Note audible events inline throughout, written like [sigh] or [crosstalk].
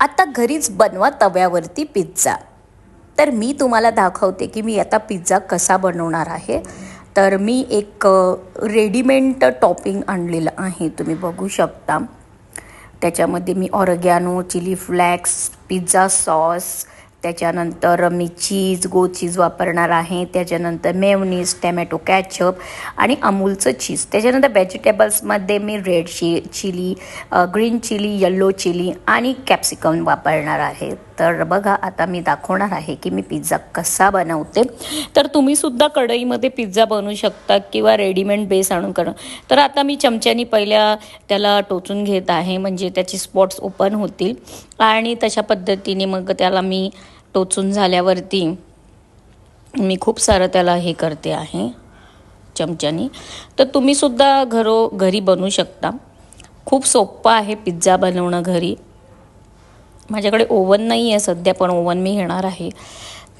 आता घरीच बनवा तव्यावरती पिझ्झा तर मी तुम्हाला दाखवते की मी आता पिझ्झा कसा बनवणार आहे. तर मी एक रेडीमेड टॉपिंग आणलेलं आहे. तुम्ही बघू शकता. त्याच्यामध्ये मी oregano chilli flakes pizza sauce त्याच्यानंतर मी चीज गो चीज वापरणार आहे. त्याच्यानंतर मेवनीज टॅमॅटो कॅचअप आणि अमूलचं चीज. त्याच्यानंतर व्हेजिटेबल्समध्ये मी रेड ची chilli green chilli yellow chilli आणि कॅप्सिकम वापरणार आहे. तर बघा आता मी दाखवणार आहे की मी पिझ्झा कसा बनवते. तर तुम्हीसुद्धा कढईमध्ये पिझ्झा बनवू शकता किंवा रेडीमेड बेस आणून करणं तर आता मी चमच्यानी पहिल्या त्याला टोचून घेत आहे. म्हणजे त्याची स्पॉट्स ओपन होतील. आणि तशा पद्धतीने मग त्याला मी टोचून झाल्यावरती मी खूप सारं त्याला हे करते आहे चमच्यानी. तर तुम्हीसुद्धा घरो घरी बनवू शकता. खूप सोप्पं आहे पिझ्झा बनवणं घरी. माझ्याकडे ओवन नाही आहे सध्या पण ओवन मी घेणार आहे.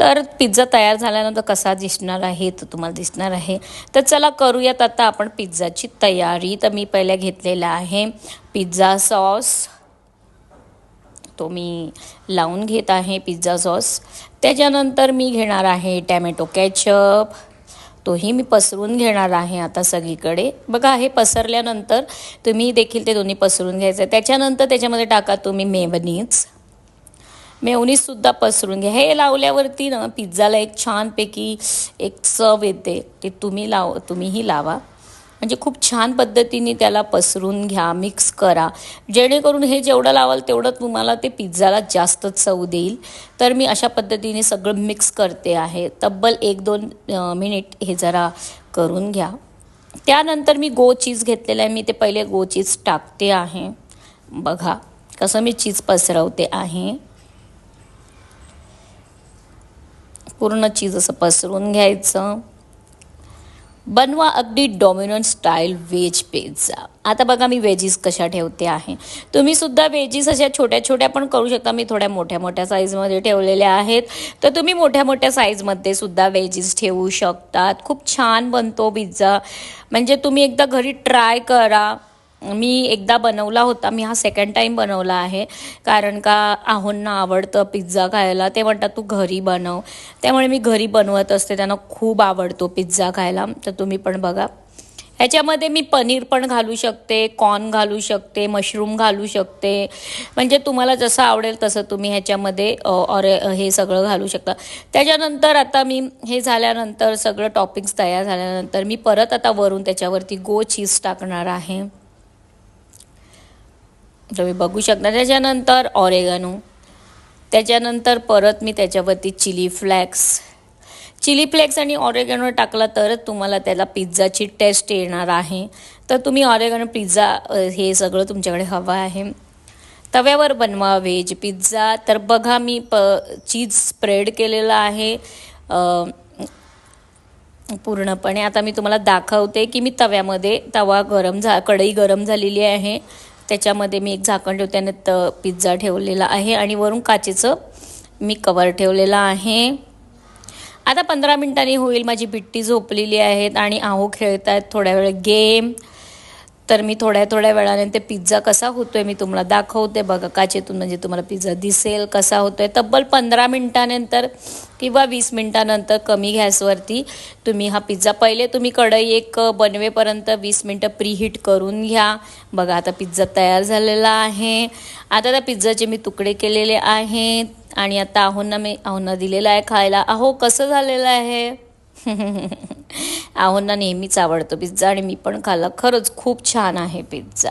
तर पिझ्झा तयार झाल्यानंतर कसा दिसणार आहे तर तुम्हाला दिसणार आहे. तर चला करूयात आता आपण पिझ्झाची तयारी. तर मी पहिल्या घेतलेला आहे पिझ्झा सॉस. तो मी लावून घेत आहे पिझ्झा सॉस. त्याच्यानंतर मी घेणार आहे टॅमॅटो कॅचअप तोही मी पसरून घेणार आहे आता सगळीकडे. बघा हे पसरल्यानंतर तुम्ही देखील ते दोन्ही पसरून घ्यायचं. त्याच्यानंतर त्याच्यामध्ये टाका तुम्ही मेवनीज. मेवनीजसुद्धा पसरून घ्या. हे लावल्यावरती ना पिझ्झाला एक छानपैकी एक चव येते. ते तुम्ही लाव तुम्हीही लावा. म्हणजे खूप छान पद्धतीने त्याला पसरून घ्या मिक्स करा. जेणेकरून हे जेवढं लावाल तेवढं तुम्हाला ते पिझ्झाला जास्त चव देईल. तर मी अशा पद्धतीने सगळं मिक्स करते आहे. तब्बल एक दोन मिनिट हे जरा करून घ्या. त्यानंतर मी गो चीज घेतलेलं आहे. मी ते पहिले गो चीज टाकते आहे. बघा कसं मी चीज पसरवते आहे. पूर्ण चीज असं पसरून घ्यायचं. बनवा अगदी डॉमिनंट स्टाईल व्हेज पिझ्झा आता बघा मी वेजीस कशा ठेवते आहे. तुम्ही सुद्धा वेजीस अशा छोट्या छोट्या पण करू शकता. मी थोड्या मोठ्या मोठ्या साईजमध्ये ठेवलेल्या आहेत. तर तुम्ही मोठ्या मोठ्या साईजमध्ये सुद्धा वेजीस ठेवू शकतात. खूप छान बनतो पिझ्झा म्हणजे तुम्ही एकदा घरी ट्राय करा. मी एकदा बनवला होता मी हा सेकंड टाईम बनवला आहे. कारण का आहोंना आवडतं पिझ्झा खायला. ते म्हणतात तू घरी बनव. त्यामुळे मी घरी बनवत असते. त्यांना खूप आवडतो पिझ्झा खायला. तर तुम्ही पण बघा. ह्याच्यामध्ये मी पनीर पण घालू शकते कॉर्न घालू शकते मशरूम घालू शकते. म्हणजे तुम्हाला जसं आवडेल तसं तुम्ही ह्याच्यामध्ये ऑरे हे सगळं घालू शकता. त्याच्यानंतर आता मी हे झाल्यानंतर सगळं टॉपिंग्स तयार झाल्यानंतर मी परत आता वरून त्याच्यावरती गो चीज टाकणार आहे. तुम्ही बघू शकता त्याच्यानंतर ऑरेगनो. त्याच्यानंतर परत मी त्याच्यावरती चिली फ्लॅक्स. चिली फ्लेक्स आणि ऑरेगॅनो टाकला तरच तुम्हाला त्याला पिझ्झाची टेस्ट येणार आहे. तर तुम्ही ऑरेगॅनो पिझ्झा हे सगळं तुमच्याकडे हवं आहे. तव्यावर बनवा व्हेज पिझ्झा. तर बघा मी प चीज स्प्रेड केलेलं आहे. पूर्णपणे. आता मी तुम्हाला दाखवते की मी तव्यामध्ये तवा गरम झा कढई गरम झालेली आहे. त्याच्यामध्ये मी एक झाकण ठेवते पिझ्झा ठेवलेला आहे आणि वरून काचेचं मी कवर ठेवलेलं आहे. आता पंधरा मिनटांनी होईल माझी बिट्टी झोपलेली आहेत आणि आहो खेळत आहेत थोड्या वेळ. गेम तर मी थोड्या थोड्या वेळाने ते पिझ्झा कसा होतोय मी तुम्हाला दाखवते. बघा काचेतून म्हणजे तुम्हाला पिझ्झा दिसेल कसा होतोय. तब्बल पंधरा मिनटानंतर किंवा वीस मिनटानंतर कमी गॅसवरती तुम्ही हा पिझ्झा पहिले तुम्ही कढई एक बनवेपर्यंत वीस मिनटं प्रीहीट करून घ्या. बघा आता पिझ्झा तयार झालेला आहे. आता त्या पिझ्झाचे मी तुकडे केलेले आहेत आणि आता आहोंना मी आहोंना दिलेला आहे खायला. अहो कसं झालेलं आहे? [laughs] आहोंना नेहमीच आवडतो. पिझ्झा आणि मी पण खाल्ला. खरंच खूप छान आहे पिझ्झा.